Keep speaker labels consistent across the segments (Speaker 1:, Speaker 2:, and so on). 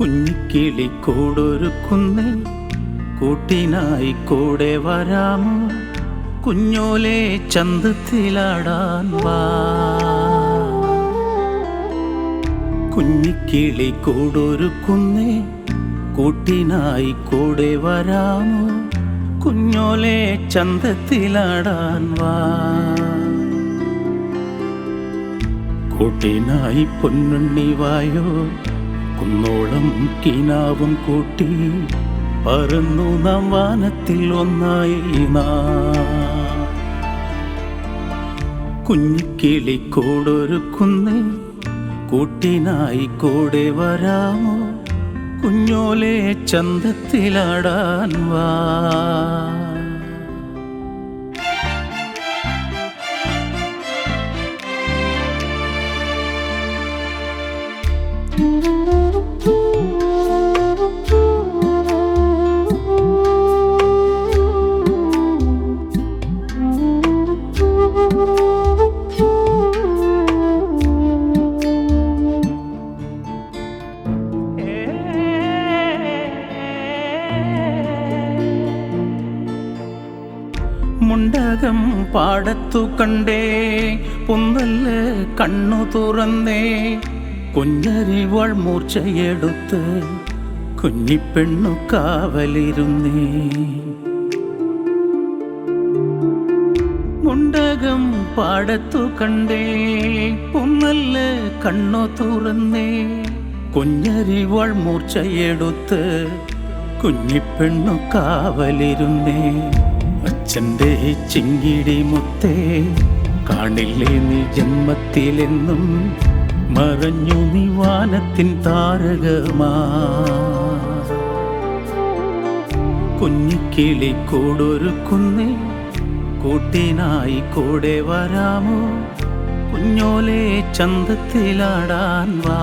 Speaker 1: കുഞ്ഞിക്കിളി കൂടൊരുക്കുന്നേ കൂട്ടിനായി കൂടെ വരാമോ? കുഞ്ഞോലെ ചന്തത്തിലാടാൻ വാ. കുഞ്ഞിക്കിളി കൂടൊരുക്കുന്നേ കൂട്ടിനായി കൂടെ വരാമോ? കുഞ്ഞോലെ ചന്തത്തിലാടാൻ വാ. കൂട്ടിനായി പൊന്നുണ്ണി വായോ? കുന്നോളം കിനാവും കൂട്ടി പറന്നു നാം വാനത്തിൽ ഒന്നായി നാം. കുഞ്ഞിക്കിളി കൂടൊരുക്കുന്നേ കൂട്ടിനായി കൂടെ വരാമോ കുഞ്ഞോലെ ചന്തത്തിലാടാൻ വാ മുണ്ടകം പാടത്തു കണ്ടേ പുന്നൽ കണ്ണു തുറന്നേ. കുഞ്ഞരിവൾ മൂർച്ചയെടുത്ത് കുഞ്ഞിപ്പെണ്ണു കാവലിരുന്നേ. മുണ്ടകം പാടത്തു കണ്ടേ പുന്നൽ കണ്ണു തുറന്നേ. കുഞ്ഞരിവൾ മൂർച്ചയെടുത്ത് കുഞ്ഞിപ്പെണ്ണു കാവലിരുന്നേ. അച്ഛന്റെ ചിങ്കിടി മുത്തേ കാണില്ലേ നീ ജന്മത്തിലെന്നും മറഞ്ഞു നീ വാനത്തിൻ താരകമാ. കുഞ്ഞിക്കിളി കൂടൊരുക്കുന്നേ കൂട്ടിനായി കൂടെ വരാമോ? കുഞ്ഞോലെ ചന്തത്തിലാടാൻ വാ.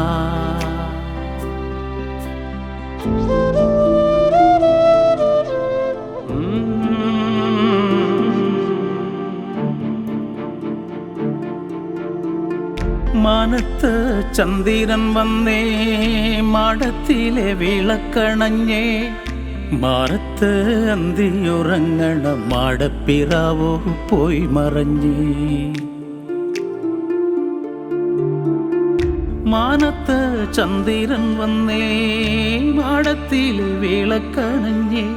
Speaker 1: മാനത്ത് ചന്ദിരൻ വന്നേ മാടത്തിലെ വിളക്കണഞ്ഞേ. മാറത്ത് അന്തിയുറങ്ങണ മാടപ്പിറാവോ പോയി മറഞ്ഞേ. മാനത്ത് ചന്ദിരൻ വന്നേ മാടത്തിലെ വിളക്കണഞ്ഞേ.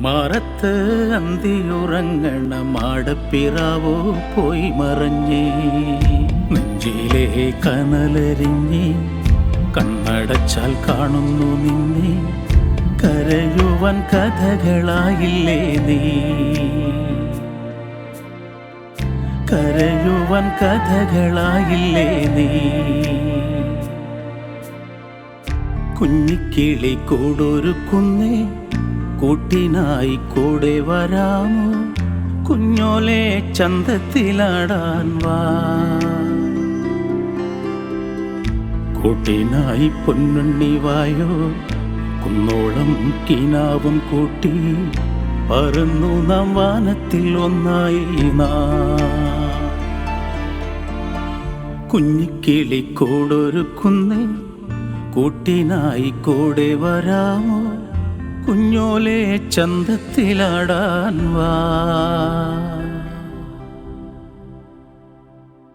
Speaker 1: മാറത്ത് അന്തിയുറങ്ങണ മാടപ്പിറാവോ പോയി മറഞ്ഞേ. നെഞ്ചിലെ കനലരിഞ്ഞി കണ്ണടച്ചാൽ കാണുന്നു നിന്നെ. കരയുവൻ കഥകളായില്ലേ നീ? കരയുവൻ കഥകളായില്ലേ നീ? കുഞ്ഞിക്കിളി കൂടൊരുക്കുന്നേ കൂട്ടിനായി കൂടെ വരാമോ? കുഞ്ഞോലെ ചന്തത്തിലാടാൻ വാ. കൂട്ടിനായി പൊന്നുണ്ണി വായോ? കുന്നോളം കിനാവും കൂട്ടി പറന്നു നാം വാനത്തിൽ ഒന്നായി നാ. കുഞ്ഞിക്കിളി കൂടൊരുക്കുന്നേ കൂട്ടിനായി കൂടെ വരാമോ? കുഞ്ഞോലെ ചന്തത്തിലാടാൻ വാ.